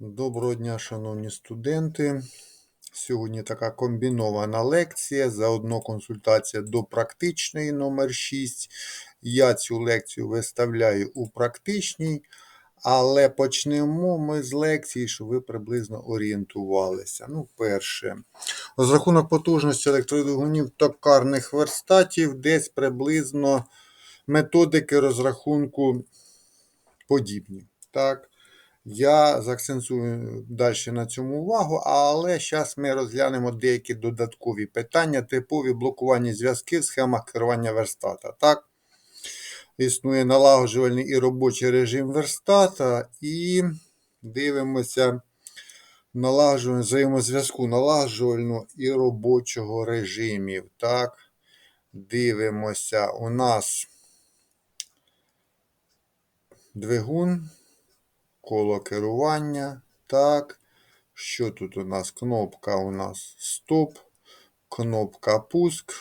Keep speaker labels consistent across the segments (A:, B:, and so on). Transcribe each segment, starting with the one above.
A: Доброго дня, шановні студенти. Сьогодні така комбінована лекція, заодно консультація до практичної номер 6. Я цю лекцію виставляю у практичній, але почнемо ми з лекції, щоб ви приблизно орієнтувалися. Ну, перше. Розрахунок потужності електродвигунів токарних верстатів десь приблизно методики розрахунку подібні. Так. Я заакцентую далі на цьому увагу, але зараз ми розглянемо деякі додаткові питання, типові блокування зв'язків в схемах керування верстата. Так? Існує налагоджувальний і робочий режим верстата, і дивимося налагоджування взаємозв'язку налагоджувального і робочого режимів. Так? Дивимося, у нас двигун коло керування. Так. Що тут у нас? Кнопка у нас стоп, кнопка пуск.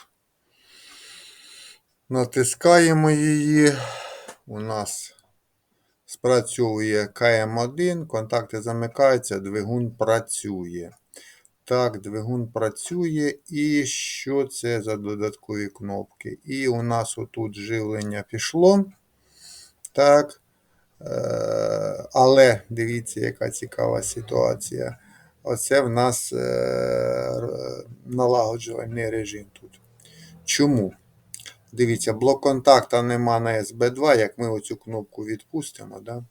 A: Натискаємо її. У нас спрацьовує КМ1, контакти замикаються, двигун працює. Так, двигун працює. І що це за додаткові кнопки? І у нас отут живлення пішло. Так. Е, але дивіться, яка цікава ситуація. Оце в нас е, налагоджувальний режим тут. Чому? Дивіться, блок контакта нема на SB2, як ми оцю кнопку відпустимо. Да?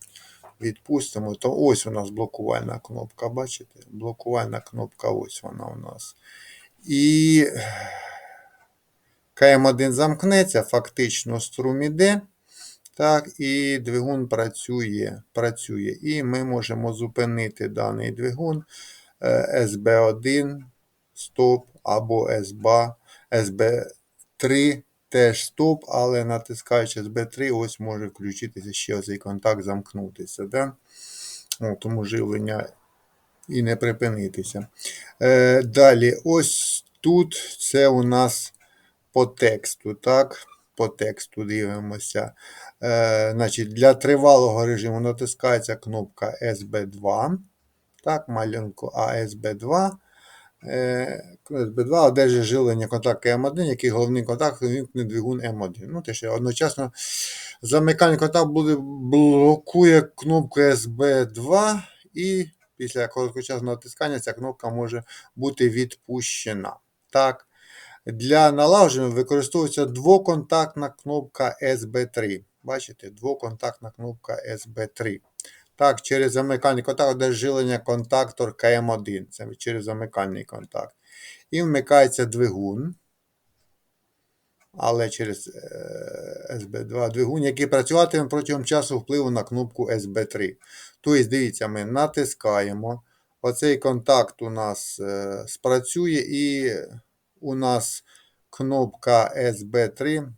A: Відпустимо, то ось у нас блокувальна кнопка, бачите? Блокувальна кнопка, ось вона у нас. І КМ1 замкнеться, фактично струм іде. Так, і двигун працює. працює. І ми можемо зупинити даний двигун SB1, стоп або SB, SB3 теж стоп, але натискаючи SB3, ось може включитися ще цей контакт замкнутися. Да? О, тому живлення і не припинитися. Е, Далі, ось тут це у нас по тексту. так? По тексту дивимося. Е, значить, Для тривалого режиму натискається кнопка SB2. Так, маленько ASB2. SB2 одержить жилення контакту М1, який головний контакт вимкне двигун М1. Ну, те, що Одночасно замикання контакту буде блокує кнопку SB2 і після короткочасного натискання ця кнопка може бути відпущена. Так. Для налагодження використовується двоконтактна кнопка SB3. Бачите, двоконтактна кнопка SB3. Так, через замикальний контакт де жилення контактор КМ1. Це через замикальний контакт. І вмикається двигун. Але через SB2 двигун, який працюватиме протягом часу впливу на кнопку SB3. Тобто, дивіться, ми натискаємо. Оцей контакт у нас е, спрацює, і у нас кнопка SB3.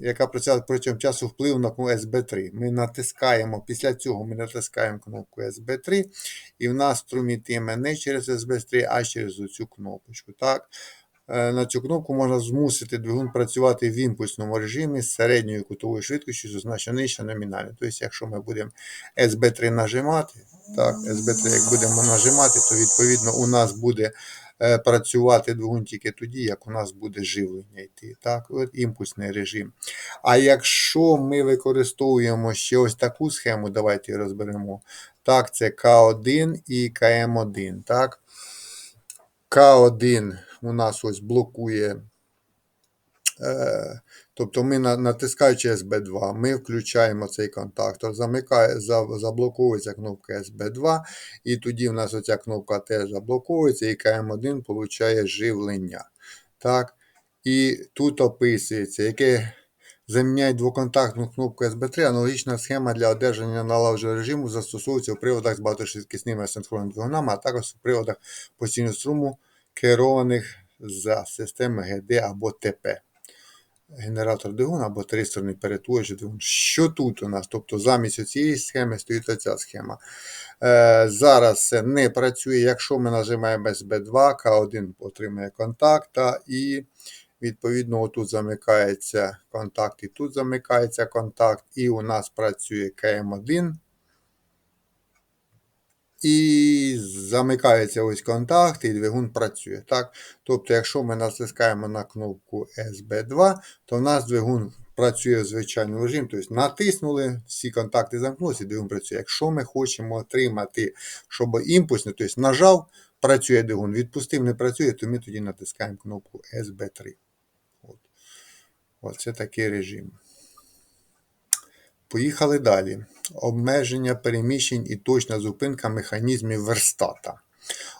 A: Яка протягом часу впливу на кнопку SB3. Ми натискаємо, після цього ми натискаємо кнопку SB3, і в нас струмітиме не через SB3, а через цю кнопочку. Так? Е, на цю кнопку можна змусити двигун працювати в імпульсному режимі з середньою кутовою швидкістю, значно нижче номінально. Тобто, якщо ми будемо SB3 нажимати, так, SB3 як будемо нажимати, то відповідно у нас буде працювати двигун тільки тоді, як у нас буде живлення йти. Так, от імпульсний режим. А якщо ми використовуємо ще ось таку схему, давайте розберемо. Так, це К1 і КМ1. так. К1 у нас ось блокує Е, тобто ми натискаючи SB2, ми включаємо цей контактор, замикає, заблоковується кнопка SB2, і тоді в нас оця кнопка теж заблоковується, і КМ1 получає живлення. Так? І тут описується, яке заміняє двоконтактну кнопку SB3, аналогічна схема для одержання налагодженого режиму застосовується у приводах з багатошвидкісними асинхронними двигунами, а також у приводах постійного струму, керованих за системи ГД або ТП генератор двигуна або тристорний перетворювач двигун. Що тут у нас? Тобто замість цієї схеми стоїть оця схема. Е, Зараз це не працює. Якщо ми нажимаємо SB2, К1 отримає контакта, і відповідно тут замикається контакт, і тут замикається контакт, і у нас працює КМ1. І замикається ось контакт, і двигун працює. Так? Тобто, якщо ми натискаємо на кнопку SB2, то в нас двигун працює в звичайному режимі. Тобто натиснули, всі контакти замкнулися, і двигун працює. Якщо ми хочемо отримати, щоб імпульсно, тобто нажав, працює двигун, відпустив, не працює, то ми тоді натискаємо кнопку SB3. От. Оце такий режим. Поїхали далі. Обмеження переміщень і точна зупинка механізмів верстата.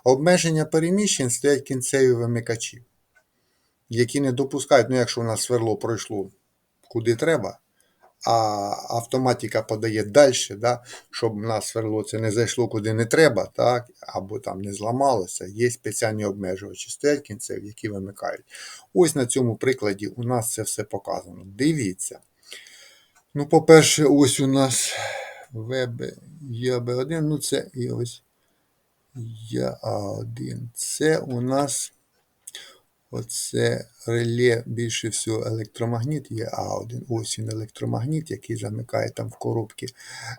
A: Обмеження переміщень стоять кінцеві вимикачі, які не допускають, ну якщо у нас сверло пройшло куди треба, а автоматика подає далі, да, щоб у нас сверло це не зайшло куди не треба, так, або там не зламалося, є спеціальні обмежувачі, стоять кінцеві, які вимикають. Ось на цьому прикладі у нас це все показано. Дивіться. Ну, по-перше, ось у нас веб ЯБ1, ну це і ось Я1. Це у нас оце реле більше всього електромагніт є А1. Ось він електромагніт, який замикає там в коробці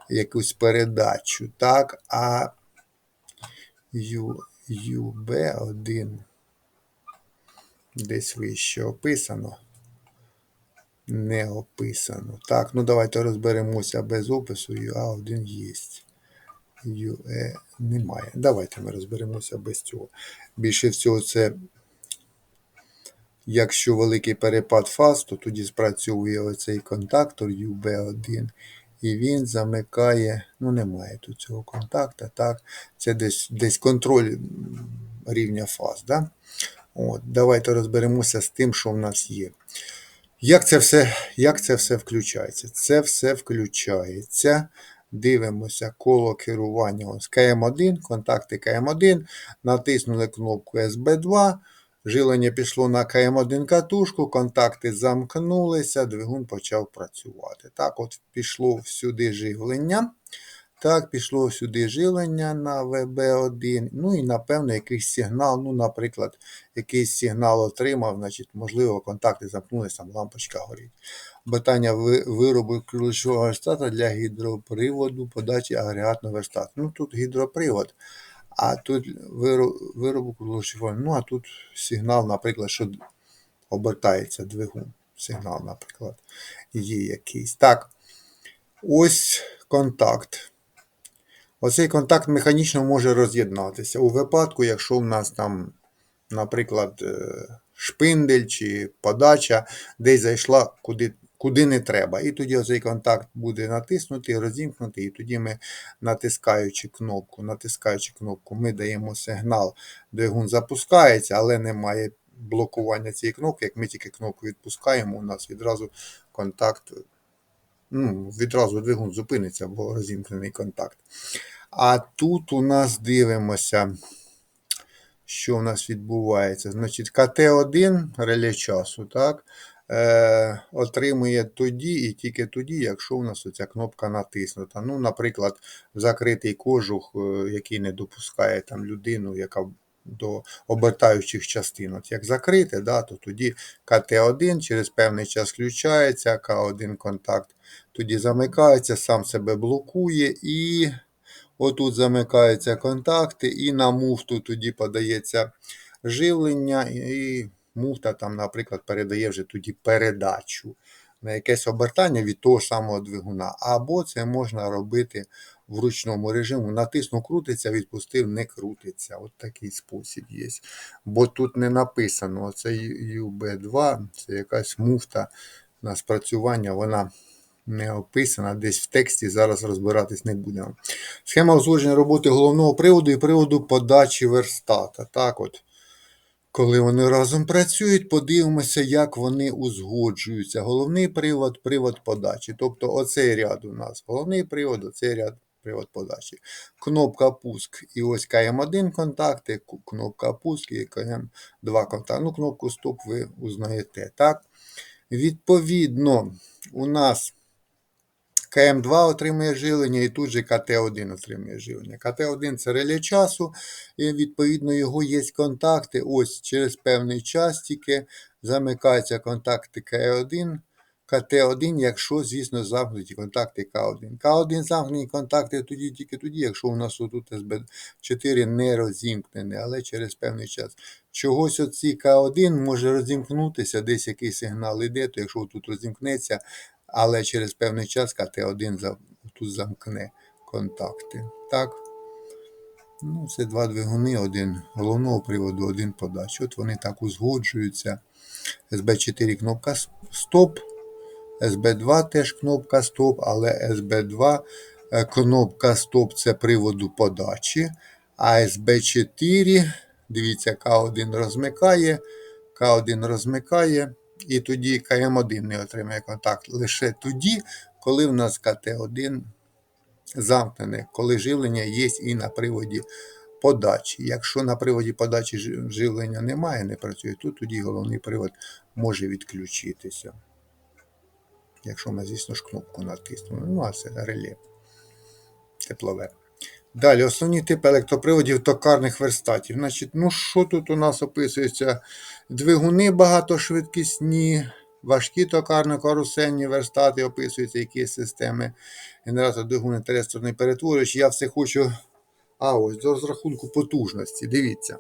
A: якусь передачу. Так, а Ю, UB1 десь вище описано не описано. Так, ну давайте розберемося без опису. UA1 є. UE немає. Давайте ми розберемося без цього. Більше всього, це, якщо великий перепад фаз, то тоді спрацьовує оцей контактор UB1. І він замикає, ну немає тут цього контакта, так, це десь десь контроль рівня фаз. Да? От, Давайте розберемося з тим, що в нас є. Як це все як це все включається? Це все включається. Дивимося коло керування ось КМ1, контакти КМ1. Натиснули кнопку SB2. Жилення пішло на КМ1 катушку, контакти замкнулися, двигун почав працювати. Так, от пішло всюди живлення. Так, пішло сюди живлення на ВБ1. Ну і, напевно, якийсь сигнал. Ну, наприклад, якийсь сигнал отримав, значить, можливо, контакти замкнулися, там лампочка горить. Питання виробу ключового верстата для гідроприводу подачі агрегатного верстату. Ну, тут гідропривод, а тут виробу ключового. Ну, а тут сигнал, наприклад, що обертається двигун. Сигнал, наприклад, є якийсь. Так, ось контакт. Оцей контакт механічно може роз'єднатися. У випадку, якщо в нас там, наприклад, е, шпиндель чи подача десь зайшла куди куди не треба. І тоді цей контакт буде натиснутий, розімкнутий, і тоді ми, натискаючи кнопку, натискаючи кнопку, ми даємо сигнал, двигун запускається, але немає блокування цієї кнопки. Як ми тільки кнопку відпускаємо, у нас відразу контакт ну, відразу двигун зупиниться, бо розімкнений контакт. А тут у нас дивимося, що у нас відбувається. Значить, КТ1 реле часу, так, е, отримує тоді і тільки тоді, якщо у нас оця кнопка натиснута. Ну, Наприклад, закритий кожух, е, який не допускає там людину, яка до обертаючих частин. От Як закрите, да, то тоді КТ1 через певний час включається, К1 контакт тоді замикається, сам себе блокує і отут замикаються контакти, і на муфту тоді подається живлення, і муфта там, наприклад, передає вже тоді передачу на якесь обертання від того самого двигуна. Або це можна робити в ручному режимі. Натиснув, крутиться, відпустив, не крутиться. От такий спосіб є. Бо тут не написано, це UB2, це якась муфта на спрацювання, вона не описана десь в тексті, зараз розбиратись не будемо. Схема узгодження роботи головного приводу і приводу подачі верстата. Так от. Коли вони разом працюють, подивимося, як вони узгоджуються. Головний привод, привод подачі. Тобто оцей ряд у нас головний привод, оцей ряд привод подачі. Кнопка пуск і ось КМ1 контакти, кнопка пуск і КМ2 контакти. Ну, кнопку стоп ви узнаєте. так? Відповідно, у нас КМ2 отримує живлення і тут же КТ1 отримує живлення. КТ1 це реле часу, і відповідно його є контакти. Ось через певний час тільки замикаються контакти К1, КТ1, якщо, звісно, замкнуті контакти К1. К1 замкнені контакти тоді тільки тоді, якщо у нас отут СБ4 не розімкнене, але через певний час. Чогось оці К1 може розімкнутися, десь якийсь сигнал іде, то якщо тут розімкнеться, але через певний час КТ1 тут замкне контакти. Так. Ну, це два двигуни, один головного приводу, один подачі. От вони так узгоджуються. СБ4 кнопка стоп, СБ2 теж кнопка стоп, але СБ2 е, кнопка стоп це приводу подачі. А СБ4, дивіться, К1 розмикає, К1 розмикає, і тоді КМ1 не отримає контакт лише тоді, коли в нас КТ1 замкнене, коли живлення є і на приводі подачі. Якщо на приводі подачі живлення немає, не працює, то тоді головний привод може відключитися. Якщо ми, звісно ж, кнопку натиснемо. Ну, а це реле теплове. Далі, основні типи електроприводів токарних верстатів. Значить, ну що тут у нас описується? Двигуни багатошвидкісні, важкі токарно-карусельні верстати описуються, які системи, генератор, двигуни, терестрний перетворювач. Я все хочу. А, ось до розрахунку потужності. Дивіться.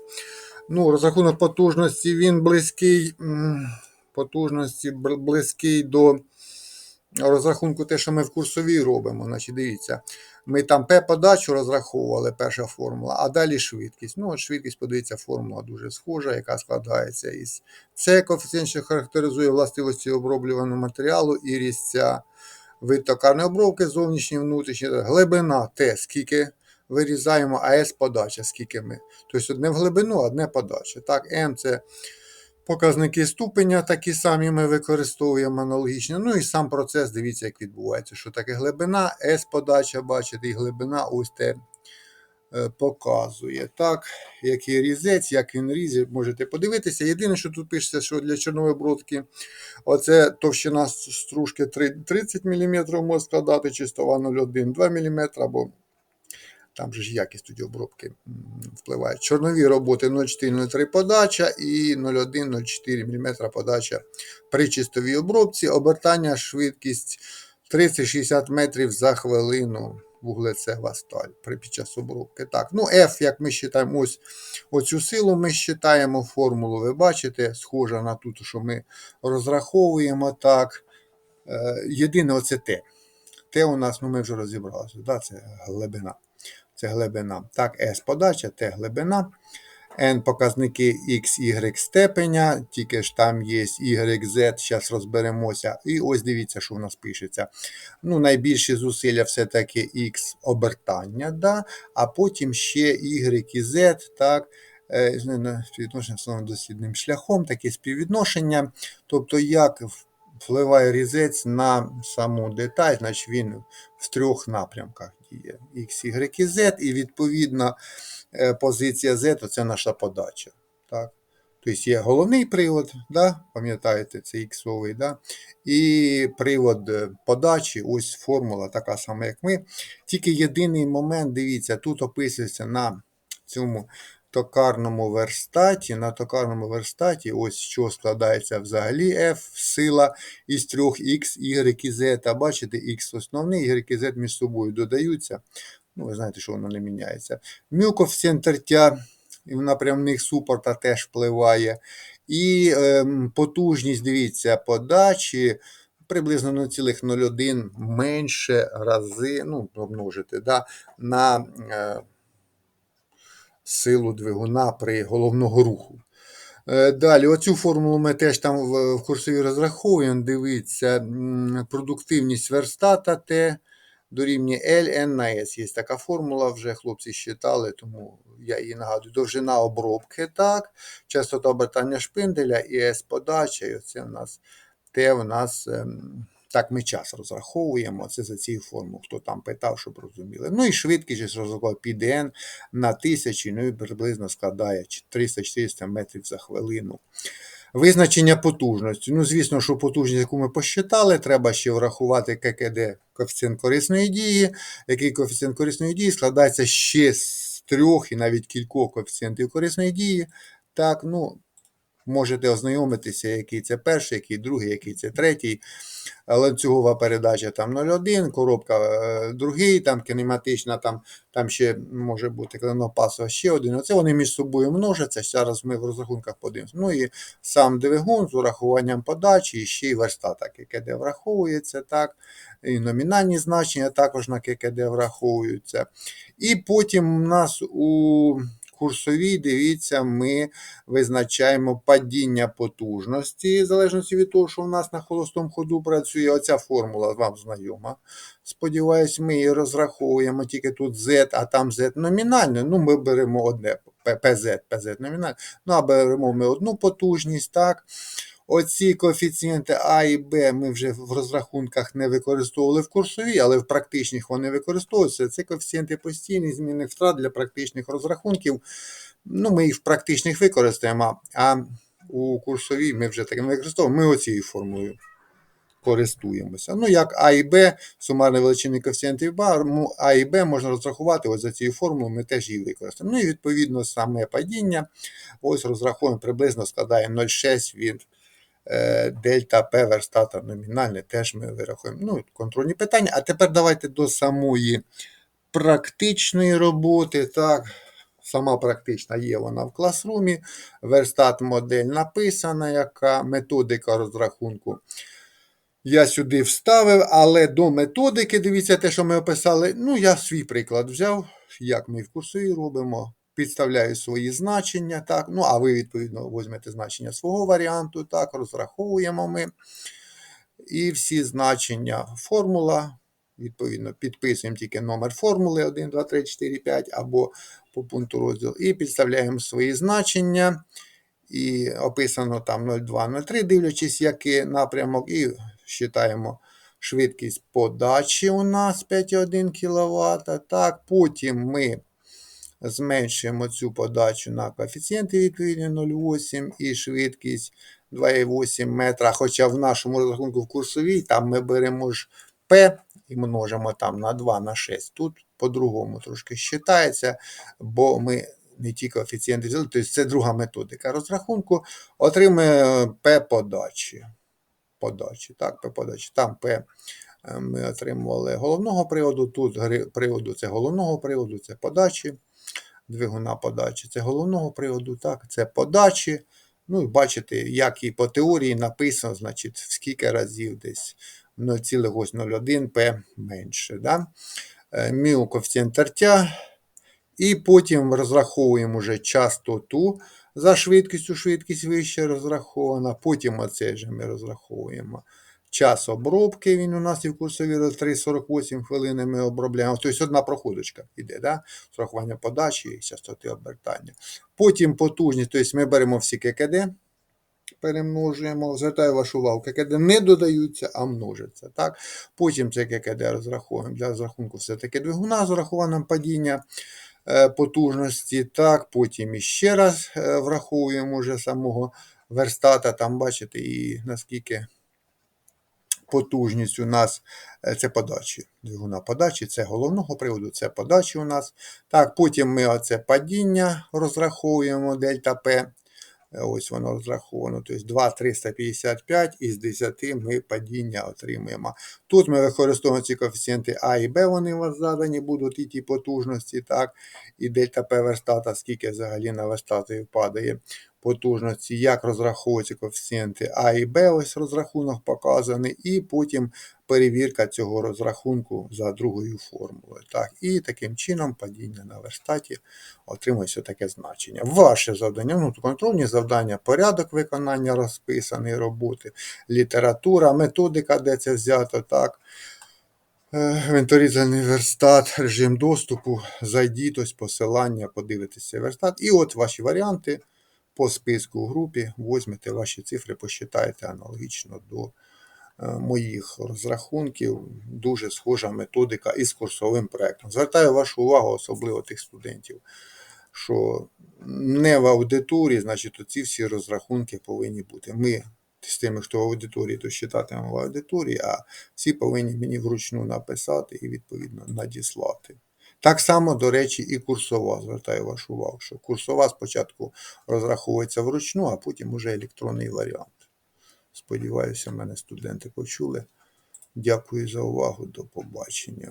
A: Ну, розрахунок потужності він близький. Потужності близький до розрахунку те, що ми в курсовій робимо. Значить, дивіться, ми там П-подачу розраховували, перша формула, а далі швидкість. Ну, швидкість, подивіться, формула дуже схожа, яка складається із С коефіцієнт, що характеризує властивості оброблюваного матеріалу і різця. Вид обробки, зовнішній, внутрішній, глибина Т, скільки вирізаємо, а С подача, скільки ми. Тобто одне в глибину, одне подача. Так, М це Показники ступеня такі самі ми використовуємо аналогічно. Ну і сам процес, дивіться, як відбувається. Що таке глибина, S-подача, бачите, і глибина ось те е, показує. Так, який різець, як він різе, можете подивитися. Єдине, що тут пишеться, що для чорнової бродки оце товщина стружки 30 мм може складати, чистова 0,1 2 мм або там же ж якість тоді обробки впливає. Чорнові роботи 0,4-0,3 подача і 0,1-0,4 мм подача при чистовій обробці. Обертання швидкість 30-60 метрів за хвилину. Вуглецева сталь при під час обробки. Так, ну F, як ми вважаємо, ось оцю силу ми вважаємо формулу. Ви бачите, схожа на ту, що ми розраховуємо так. Е, єдине, оце Т. Т у нас, ну ми вже розібралися, да, це глибина це глибина. Так, S подача, Т глибина. N показники X, Y степеня, тільки ж там є Y, Z, зараз розберемося. І ось дивіться, що в нас пишеться. Ну, найбільші зусилля все-таки X обертання, да? а потім ще Y і Z, так, е, з- співвідношення основним дослідним шляхом, таке співвідношення. Тобто, як впливає різець на саму деталь, значить він в трьох напрямках діє. X, Y Z, і відповідно е, позиція Z це наша подача. Так? Тобто є головний привод, да? пам'ятаєте, це іксовий, да? і привод е, подачі, ось формула така сама, як ми. Тільки єдиний момент, дивіться, тут описується на цьому токарному верстаті. На токарному верстаті, ось що складається взагалі F, сила із трьох X, Y і Z. А бачите, X основний, Y і Z між собою додаються. Ну, ви знаєте, що воно не міняється. Мю коефіцієнт тертя в напрямних супорта теж впливає. І ем, потужність, дивіться, подачі приблизно 0,01 менше рази, ну, помножити, да, на е, силу двигуна при головного руху. Е, Далі, оцю формулу ми теж там в, курсові розраховуємо. Дивіться, продуктивність верстата Т дорівнює L, N на S. Є така формула, вже хлопці считали, тому я її нагадую. Довжина обробки, так, частота обертання шпинделя і S подача. І оце в нас Т в нас. Так, ми час розраховуємо. Це за цією формулою, хто там питав, щоб розуміли. Ну і швидкість розраховує PDN на тисячі, ну і приблизно складає 300-400 метрів за хвилину. Визначення потужності. Ну, звісно, що потужність, яку ми посчитали, треба ще врахувати ККД коефіцієнт корисної дії, який коефіцієнт корисної дії складається ще з трьох і навіть кількох коефіцієнтів корисної дії. Так, ну, можете ознайомитися, який це перший, який другий, який це третій. Ланцюгова передача там 0,1, коробка е, другий, там кінематична, там, там ще може бути клинопасова ще один. Оце вони між собою множаться. Зараз ми в розрахунках подивимося. Ну і сам двигун з урахуванням подачі, і ще й верстата ККД враховується, так, і номінальні значення також на ККД враховуються. І потім у нас у курсовій, дивіться, ми визначаємо падіння потужності, в залежності від того, що в нас на холостому ходу працює. Оця формула вам знайома. Сподіваюсь, ми її розраховуємо тільки тут Z, а там Z номінальне. Ну, ми беремо одне PZ, PZ номінальне. Ну, а беремо ми одну потужність, так. Оці коефіцієнти А і Б ми вже в розрахунках не використовували в курсовій, але в практичних вони використовуються. Це коефіцієнти постійних змінних втрат для практичних розрахунків. Ну, Ми їх в практичних використаємо, а у курсовій ми вже таким використовуємо. Ми оцією формулою користуємося. Ну, як А і Б, сумарні величини коефіцієнтів А і Б можна розрахувати ось за цією формулою, ми теж її використаємо. Ну і відповідно саме падіння. Ось розраховуємо приблизно складає 0,6 від дельта П верстата номінальне, теж ми вирахуємо. Ну, контрольні питання. А тепер давайте до самої практичної роботи. Так, Сама практична є вона в класрумі. Верстат модель написана, яка методика розрахунку. Я сюди вставив, але до методики, дивіться те, що ми описали. Ну, я свій приклад взяв, як ми в курсові робимо. Підставляю свої значення, так. Ну, а ви, відповідно, візьмете значення свого варіанту, так, розраховуємо ми. І всі значення формула. Відповідно, підписуємо тільки номер формули 1, 2, 3, 4, 5 або по пункту розділу. І підставляємо свої значення. І описано там 0,2-0,3, дивлячись, який напрямок, і вважаємо швидкість подачі у нас 5,1 кВт. Так, Потім ми зменшуємо цю подачу на коефіцієнти відповідні 0,8 і швидкість 2,8 метра. Хоча в нашому розрахунку в курсовій там ми беремо ж P і множимо там на 2 на 6. Тут по-другому трошки вважається, бо ми не ті коефіцієнти взяли, тобто це друга методика розрахунку. Отримує П подачі. подачі. Так, П подачі. Там П ми отримували головного приводу, тут приводу це головного приводу, це подачі. Двигуна подачі це головного приводу, так, це подачі. Ну і бачите, як і по теорії написано, значить, в скільки разів десь 0,01 П менше. Да? Міл коефіцієнт тертя. І потім розраховуємо вже частоту за швидкістю, швидкість вище розрахована. Потім оце вже ми розраховуємо. Час обробки, він у нас і в курсові 3,48 хвилини ми обробляємо. Тобто одна проходочка йде, да? з подачі і частоти обертання. Потім потужність, тобто ми беремо всі ККД, перемножуємо. Звертаю вашу увагу, ККД не додаються, а множаться. Так? Потім це ККД розраховуємо для розрахунку все-таки двигуна з урахуванням падіння. Е, потужності. Так, Потім іще раз е, враховуємо вже самого верстата. Там бачите, і наскільки потужність у нас е, це подачі. Двигуна подачі, це головного приводу, це подачі у нас. Так, Потім ми оце падіння розраховуємо дельта П. Ось воно розраховано. Тобто 2,355 із 10 ми падіння отримуємо. Тут ми використовуємо ці коефіцієнти А і Б, вони у вас задані будуть і ті потужності, так, і дельта П верстата, скільки взагалі на верстати падає потужності, як розраховуються коефіцієнти А і Б, ось розрахунок показаний, і потім перевірка цього розрахунку за другою формулою. Так, І таким чином падіння на верстаті отримується таке значення. Ваше завдання, ну, контрольні завдання, порядок виконання розписаної роботи, література, методика, де це взято. так. Інвентаризальний верстат, режим доступу, зайдіть, ось посилання, подивитися верстат. І от ваші варіанти по списку в групі, візьмете ваші цифри, посчитаєте аналогічно до е, моїх розрахунків. Дуже схожа методика із курсовим проєктом. Звертаю вашу увагу, особливо тих студентів, що не в аудиторії, значить, оці всі розрахунки повинні бути. Ми з тими, хто в аудиторії, то читатимемо в аудиторії, а всі повинні мені вручну написати і відповідно надіслати. Так само, до речі, і курсова. Звертаю вашу увагу, що курсова спочатку розраховується вручну, а потім уже електронний варіант. Сподіваюся, мене студенти почули. Дякую за увагу. До побачення.